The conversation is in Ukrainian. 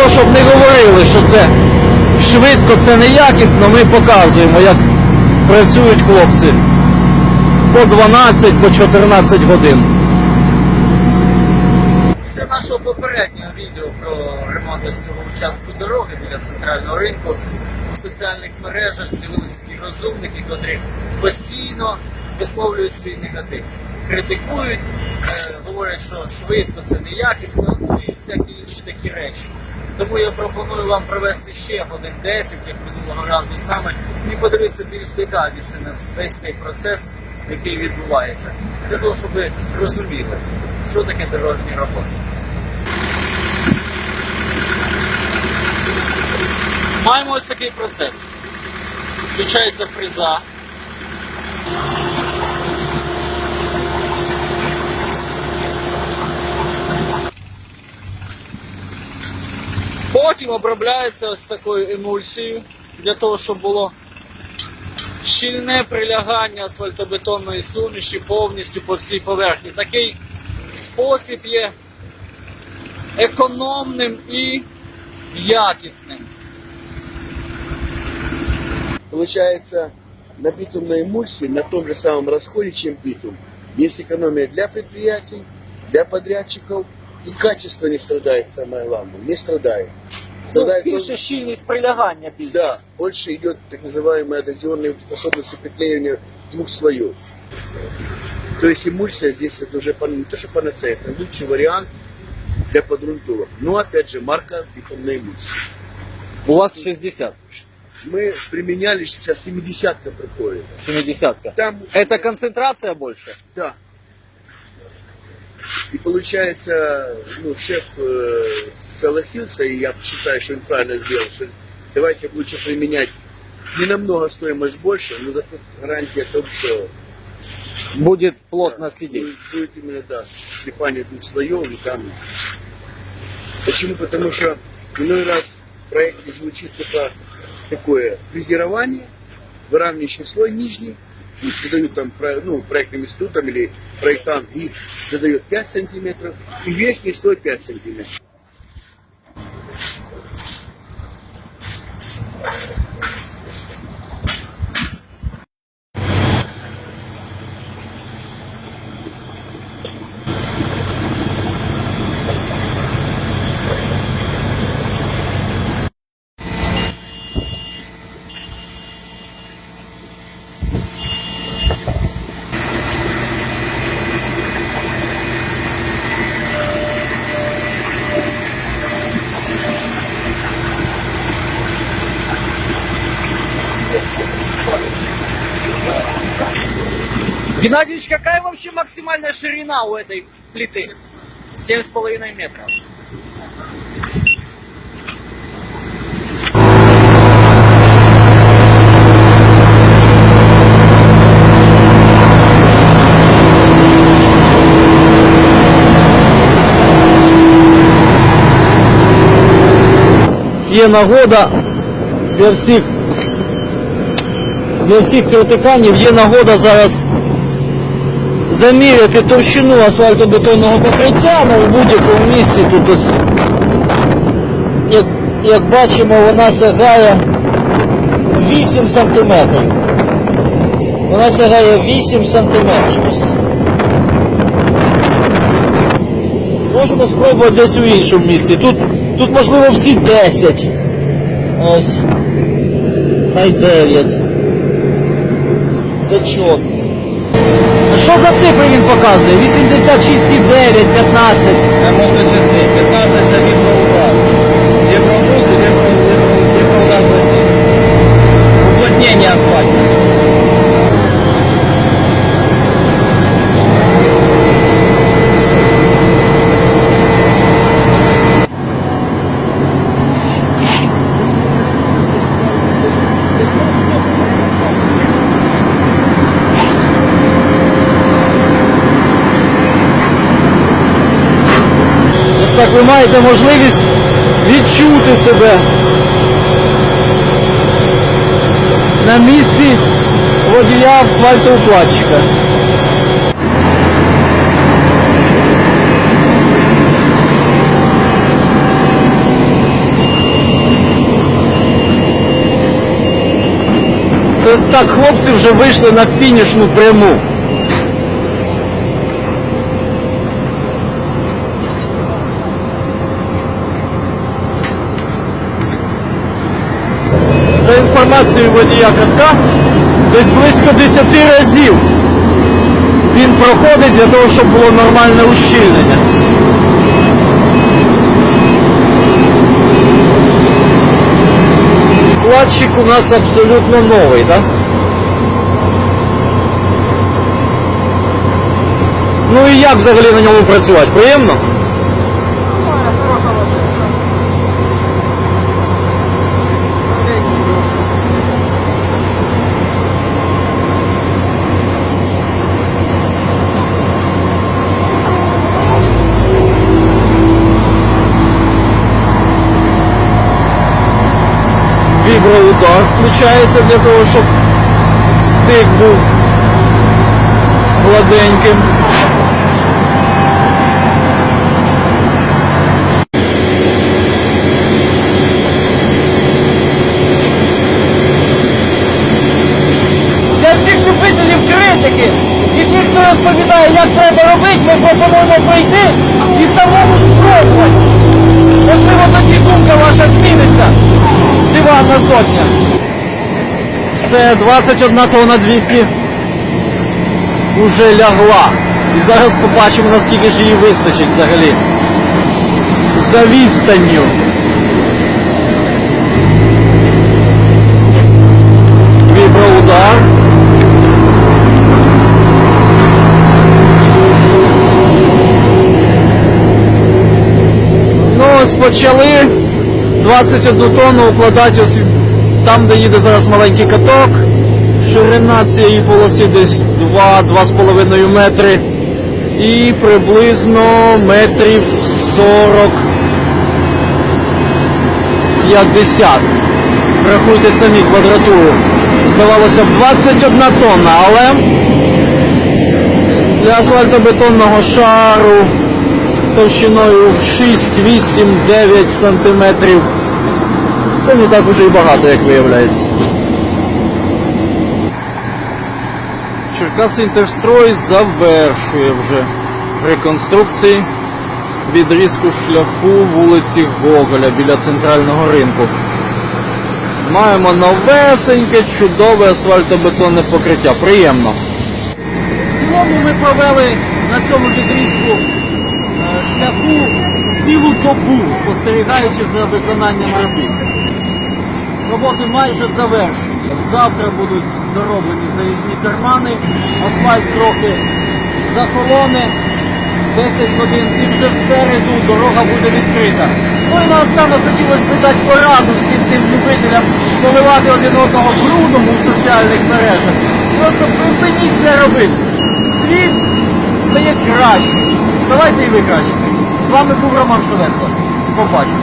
того, щоб не говорили, що це швидко, це неякісно, ми показуємо, як працюють хлопці по 12, по 14 годин. Після нашого попереднього відео про ремонт ось цього участку дороги біля центрального ринку у соціальних мережах з'явилися такі розумники, котрі постійно висловлюють свій негатив. Критикують, е, говорять, що швидко це неякісно, ну і всякі інші такі речі. Тому я пропоную вам провести ще годин 10, як минулого разу з нами, і подивитися більш детальніше на весь цей процес, який відбувається, для того, щоб ви розуміли, що таке дорожні роботи. Маємо ось такий процес. Включається фреза. Потім обробляється ось такою емульсією для того, щоб було щільне прилягання асфальтобетонної суміші повністю по всій поверхні. Такий спосіб є економним і якісним. Получается, на битумной эмульсии на том же самом расходе, чем битум, есть экономия для предприятий, для подрядчиков, и качество не страдает, самое главное, не страдает. Ну, Страдает більше только- щільність прилягання більше. да, больше идет так называемая адгезионная способность приклеивания двух слоев. То есть эмульсия здесь это уже пан- не то, что панацея, это лучший вариант для подрунтовок. Но опять же, марка битумной эмульсии. У вас 60, Мы применяли сейчас 70-ка приходит. 70. Там Это концентрация больше? Да. И получается, ну, шеф э, согласился, и я считаю, что он правильно сделал, что давайте лучше применять не намного стоимость больше, но зато гарантия о том, что Будет плотно да, сидеть. будет, будет именно, да, слепание двух слоев, и там... Почему? Потому что иной раз в проекте звучит только такое фрезерование, выравнивающий слой нижний, задают там ну, проектным институтом или проектам и задают 5 сантиметров, и верхний слой 5 сантиметров. Геннадьевич, какая вообще максимальная ширина у этой плиты? Семь с половиной метров. Є нагода для всіх для всіх критиканів є нагода зараз заміряти товщину асфальтобетонного покриття ну, в будь-якому місці тут ось. Як, як бачимо, вона сягає 8 сантиметрів. Вона сягає 8 сантиметрів. ось. Можемо спробувати десь у іншому місці. Тут, тут можливо всі 10. Ось. Хай 9. Зачот. Що за цифри він показує? 86,9, 15. Це моточаси. 15 це віброудар. Євробус і віброудар уплотнення асфальту. маєте можливість відчути себе на місці водія асфальтоукладчика. Ось так хлопці вже вийшли на фінішну пряму. Інформацією водія катка, десь близько 10 разів він проходить для того, щоб було нормальне ущільнення. Кладчик у нас абсолютно новий, так? Ну і як взагалі на ньому працювати? Приємно? Віброудар включається для того, щоб стик був гладеньким. Для всіх любителів критики і тих, хто розповідає, як треба робити, ми пропонуємо прийти Диванна сотня. Це 21 тонна 200 уже лягла. І зараз побачимо, наскільки ж її вистачить взагалі. За відстанню. Віброудар. Ну, ось почали 21 тонну укладати ось там, де їде зараз маленький каток. Ширина цієї полоси десь 2-2,5 метри. І приблизно метрів 40 50. Рахуйте самі квадратуру. Здавалося б 21 тонна, але для асфальтобетонного шару товщиною 6, 8, 9 сантиметрів. Це не так уже і багато, як виявляється. Черкаси Інтерстрой завершує вже реконструкції відрізку шляху вулиці Гоголя біля центрального ринку. Маємо новесеньке, чудове асфальтобетонне покриття. Приємно. В цілому ми провели на цьому відрізку шляху цілу добу, спостерігаючи за виконанням робіт. Роботи майже завершені. Завтра будуть дороблені заїзні кармани, асфальт трохи захолоне, 10 годин і вже в середу дорога буде відкрита. Ну і наостанок хотілося б дати пораду всім тим любителям поливати один одного брудом у соціальних мережах. Просто припиніть це робити. Світ стає краще. Ставайте і ви краще. З вами був Роман Шевенко. Побачимо.